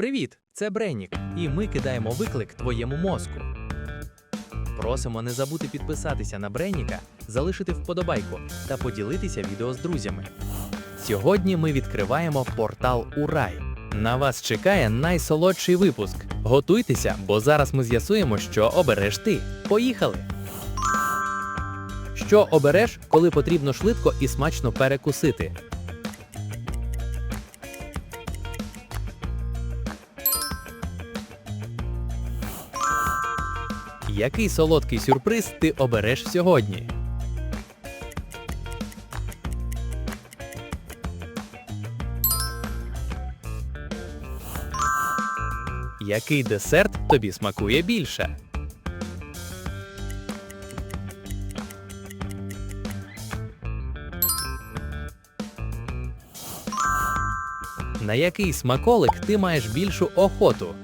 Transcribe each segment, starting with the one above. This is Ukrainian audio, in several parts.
Привіт! Це Бреннік, і ми кидаємо виклик твоєму мозку. Просимо не забути підписатися на Бренніка, залишити вподобайку та поділитися відео з друзями. Сьогодні ми відкриваємо портал у рай. На вас чекає найсолодший випуск. Готуйтеся, бо зараз ми з'ясуємо, що обереш ти. Поїхали! Що обереш, коли потрібно швидко і смачно перекусити? Який солодкий сюрприз ти обереш сьогодні? Який десерт тобі смакує більше? На який смаколик ти маєш більшу охоту?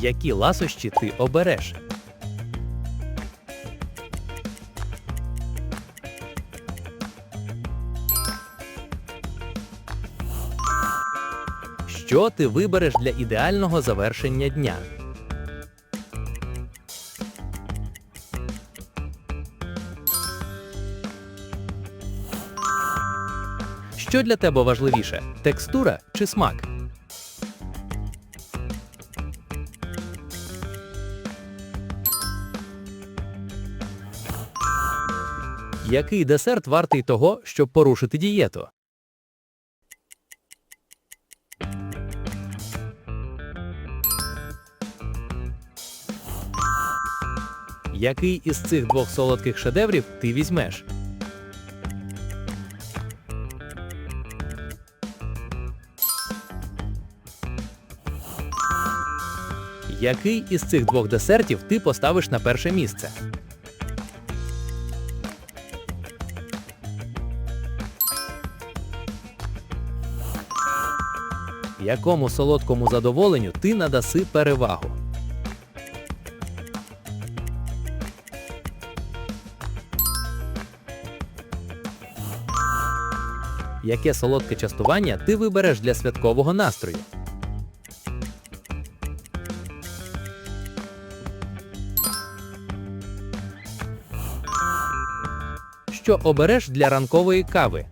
Які ласощі ти обереш? Що ти вибереш для ідеального завершення дня? Що для тебе важливіше текстура чи смак? Який десерт вартий того, щоб порушити дієту? Який із цих двох солодких шедеврів ти візьмеш? Який із цих двох десертів ти поставиш на перше місце? Якому солодкому задоволенню ти надаси перевагу? Яке солодке частування ти вибереш для святкового настрою? Що обереш для ранкової кави?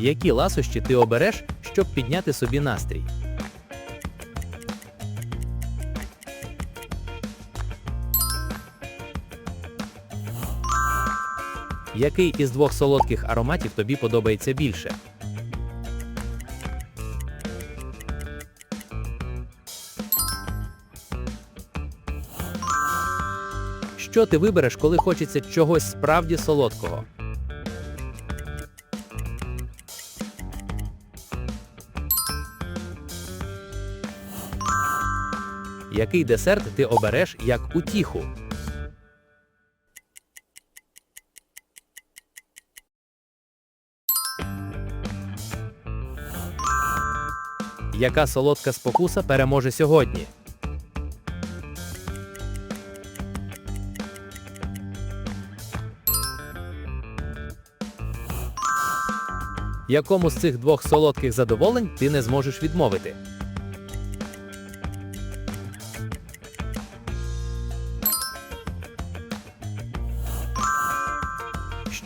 Які ласощі ти обереш, щоб підняти собі настрій? Який із двох солодких ароматів тобі подобається більше? Що ти вибереш, коли хочеться чогось справді солодкого? Який десерт ти обереш як утіху? Яка солодка спокуса переможе сьогодні? Якому з цих двох солодких задоволень ти не зможеш відмовити?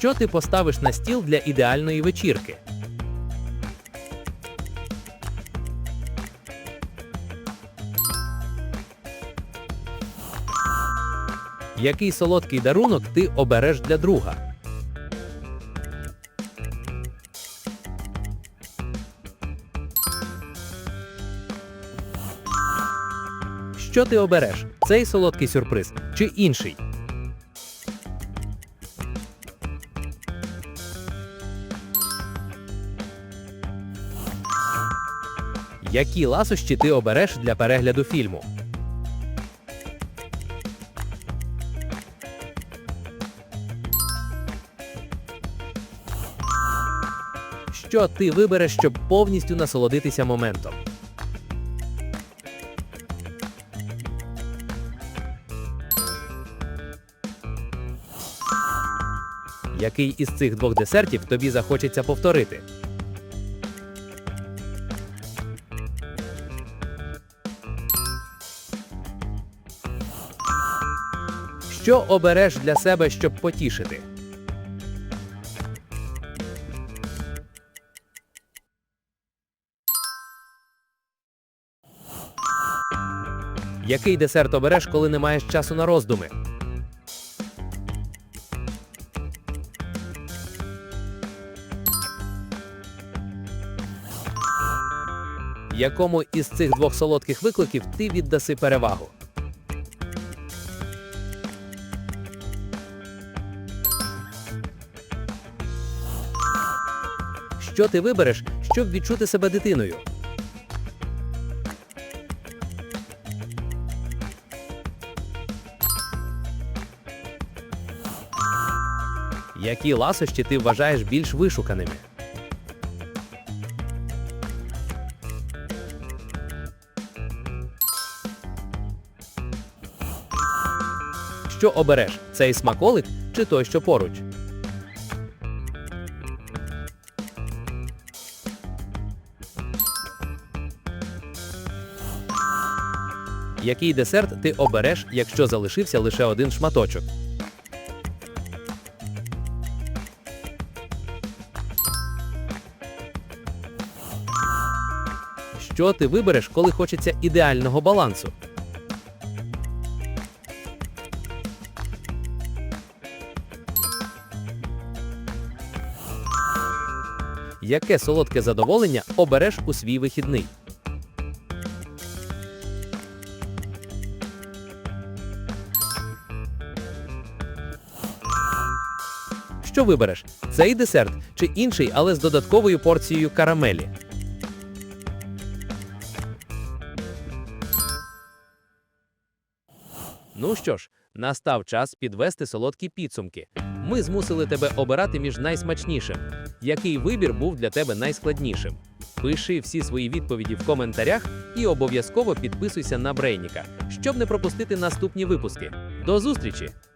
Що ти поставиш на стіл для ідеальної вечірки? Який солодкий дарунок ти обереш для друга? Що ти обереш? Цей солодкий сюрприз чи інший? Які ласощі ти обереш для перегляду фільму? Що ти вибереш, щоб повністю насолодитися моментом? Який із цих двох десертів тобі захочеться повторити? Що обереш для себе, щоб потішити? Який десерт обереш, коли не маєш часу на роздуми? Якому із цих двох солодких викликів ти віддаси перевагу? Що ти вибереш, щоб відчути себе дитиною? Які ласощі ти вважаєш більш вишуканими? Що обереш? Цей смаколик чи той, що поруч? Який десерт ти обереш, якщо залишився лише один шматочок? Що ти вибереш, коли хочеться ідеального балансу? Яке солодке задоволення обереш у свій вихідний? Що вибереш? Цей десерт чи інший, але з додатковою порцією карамелі? Ну що ж, настав час підвести солодкі підсумки. Ми змусили тебе обирати між найсмачнішим. Який вибір був для тебе найскладнішим? Пиши всі свої відповіді в коментарях і обов'язково підписуйся на Брейніка, щоб не пропустити наступні випуски. До зустрічі!